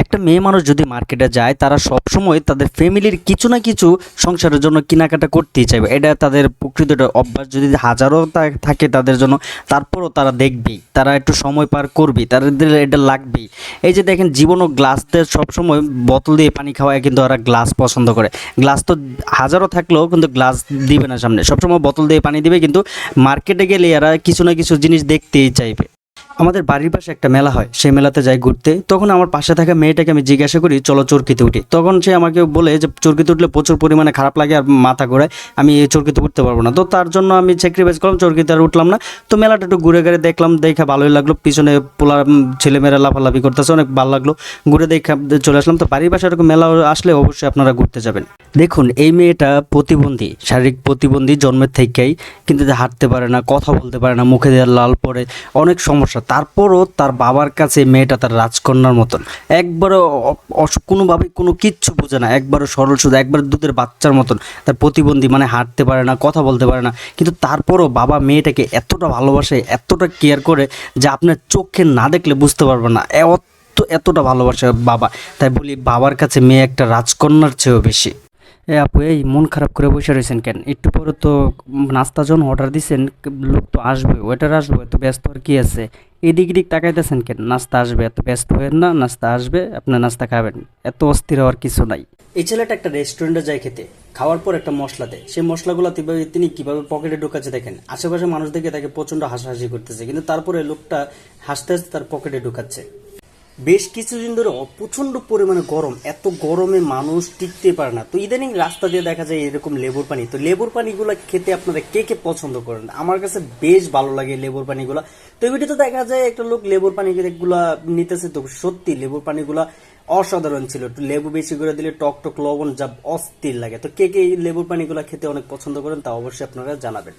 একটা মেয়ে মানুষ যদি মার্কেটে যায়, তারা সবসময় তাদের ফ্যামিলির কিছু না কিছু সংসারের জন্য কেনাকাটা করতেই চাইবে। এটা তাদের প্রকৃত অভ্যাস। যদি হাজারও তা- থাকে তাদের জন্য, তারপরও তারা দেখবেই, তারা একটু সময় পার করবে তাদের এটা লাগবেই। এই যে দেখেন জীবনও গ্লাসদের সবসময় বোতল দিয়ে পানি খাওয়ায় কিন্তু ওরা গ্লাস পছন্দ করে। গ্লাস তো হাজারও থাকলেও কিন্তু গ্লাস দিবে না সামনে। সবসময় বোতল দিয়ে পানি দিবে, কিন্তু মার্কেটে গেলে এরা কিছু না কিছু জিনিস দেখতেই চাইবে। আমাদের বাড়ির পাশে একটা মেলা হয়, সেই মেলাতে যাই ঘুরতে। তখন আমার পাশে থাকা মেয়েটাকে আমি জিজ্ঞাসা করি, চলো চরকিতে উঠি। তখন সে আমাকে বলে যে, চরকিতে উঠলে প্রচুর পরিমাণে খারাপ লাগে আর মাথা ঘোরায়, আমি এই চরকিতে উঠতে পারব না। তো তার জন্য আমি স্যাক্রিফাইস করলাম, চরকিতে আর উঠলাম না। তো মেলাটা একটু ঘুরে ঘুরে দেখলাম, দেখে ভালোই লাগল। পিছনে পোলা ছেলেমেয়েরা লাফালাফি করতেছে, অনেক ভালো লাগল। ঘুরে দেখে, চলে আসলাম। তো বাড়ির পাশে এরকম মেলা আসলে অবশ্যই আপনারা ঘুরতে যাবেন। দেখুন, এই মেয়েটা প্রতিবন্ধী, শারীরিক প্রতিবন্ধী জন্মের থেকেই কিন্তু যে হাঁটতে পারে না, কথা বলতে পারে না, মুখে দেওয়ার লাল পড়ে, অনেক সমস্যা। তারপরও তার বাবার কাছে মেয়েটা তার রাজকন্যার মতন। একবারও কোনোভাবে কোনো কিচ্ছু বোঝে না, একবারও সরল শুধু একবার দুধের বাচ্চার মতন। তার প্রতিবন্ধী মানে হাঁটতে পারে না, কথা বলতে পারে না। কিন্তু তারপরও বাবা মেয়েটাকে এতটা ভালোবাসে, এতটা কেয়ার করে যে আপনার চোখে না দেখলে বুঝতে পারবেন না। এ- অত, এতটা ভালোবাসে বাবা। তাই বলি বাবার কাছে মেয়ে একটা রাজকন্যার চেয়েও বেশি। এ আপু, এই মন খারাপ করে বসে রয়েছেন কেন? একটু পরে তো নাস্তা যখন অর্ডার দিছেন, লোক তো আসবে ওয়েটার আসবে, এত ব্যস্ত আর কি আছে? এদিক এদিক তাকাইতেছেন কেন? নাস্তা আসবে, এত ব্যস্ত হয়েন না, নাস্তা আসবে আপনার নাস্তা খাবেন। এত অস্থির হওয়ার কিছু নাই। এই ছেলেটা একটা রেস্টুরেন্টে যায় খেতে, খাওয়ার পর একটা মশলা দেয়। সেই মশলাগুলো কীভাবে তিনি কীভাবে পকেটে ঢুকাচ্ছে দেখেন। আশেপাশে মানুষ দেখে তাকে প্রচণ্ড হাসাহাসি করতেছে, কিন্তু তারপরে লোকটা হাসতে হাসতে তার পকেটে ঢুকাচ্ছে। বেশ কিছুদিন ধরে প্রচণ্ড পরিমাণে গরম। এত গরমে মানুষ টিকতে পারে না। তো ইদানিং রাস্তা দিয়ে দেখা যায় এরকম লেবুর পানি। তো লেবুর পানিগুলো খেতে আপনারা কে কে পছন্দ করেন? আমার কাছে বেশ ভালো লাগে লেবুর পানিগুলো। তো এই ভিডিওতে দেখা যায় একটা লোক লেবুর পানি গুলা নিতেছে তো সত্যি লেবুর পানিগুলা অসাধারণ ছিল। লেবু বেশি করে দিলে টক টক লবণ যা অস্থির লাগে। তো কে কে এই লেবুর পানিগুলো খেতে অনেক পছন্দ করেন তা অবশ্যই আপনারা জানাবেন।